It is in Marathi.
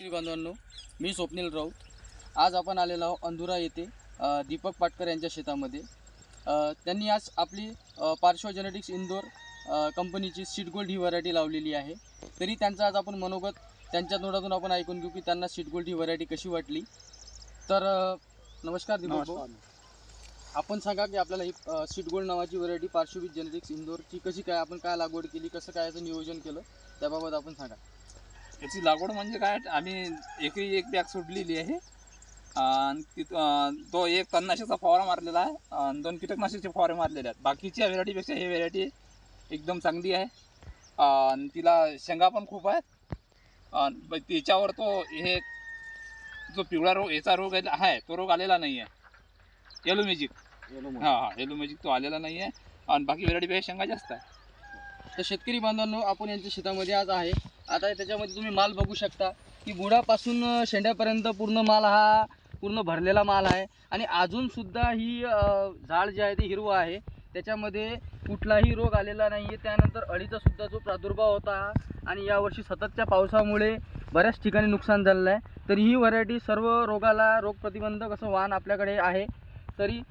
शेतकरी बांधवांनो मी स्वप्नील राऊत. आज आपण आलेलो आहोत अंधुरा येथे दीपक पाटकर यांच्या शेतामध्ये. त्यांनी आज आपली पार्श्व जेनेटिक्स इंदोर कंपनीची सीड गोल्ड ही व्हरायटी लावलेली आहे. तरी त्यांचा आज आपण मनोगत त्यांच्या तोंडातून आपण ऐकून घेऊ की त्यांना सीड गोल्ड ही व्हरायटी कशी वाटली. तर नमस्कार दीपक. आपण सांगा की आपल्याला ही अ, सीड गोल्ड नावाची व्हरायटी पार्श्वभूत जेनेटिक्स इंदोरची कशी काय आपण काय लागवड केली कसं काय याचं नियोजन केलं त्याबाबत आपण सांगा. याची लागवड म्हणजे काय आम्ही एकरी एक बॅग सोडलेली आहे. आणि तिथं तो एक तणनाशकचा फवारा मारलेला आहे आणि दोन कीटकनाशकचे फवारे मारलेले आहेत. बाकीच्या व्हेरायटीपेक्षा ही व्हेरायटी एकदम चांगली आहे. आणि तिला शेंगा पण खूप आहेत. तिच्यावर तो हे जो पिवळा रोग याचा रोग आहे तो रोग आलेला नाही आहे येलो मॅजिक हां हां येलो मॅजिक तो आलेला नाही आहे आणि बाकी व्हेरायटीपेक्षा शेंगा जास्त आहे तर शेतकरी बांधवांनो आपण यांच्या शेतामध्ये आज आहे. आता त्याच्यामध्ये तुम्ही माल बघू शकता की बुडापासून शेंड्यापर्यंत पूर्ण माल हा पूर्ण भरलेला माल आहे. आणि अजूनसुद्धा ही झाड जे आहे ते हिरवं आहे. त्याच्यामध्ये कुठलाही रोग आलेला नाही आहे त्यानंतर अळीचा सुद्धा जो प्रादुर्भाव होता आणि यावर्षी सततच्या पावसामुळे बऱ्याच ठिकाणी नुकसान झालेलं आहे. तरी ही व्हरायटी सर्व रोगाला रोगप्रतिबंधक असं वाहन आपल्याकडे आहे. तरी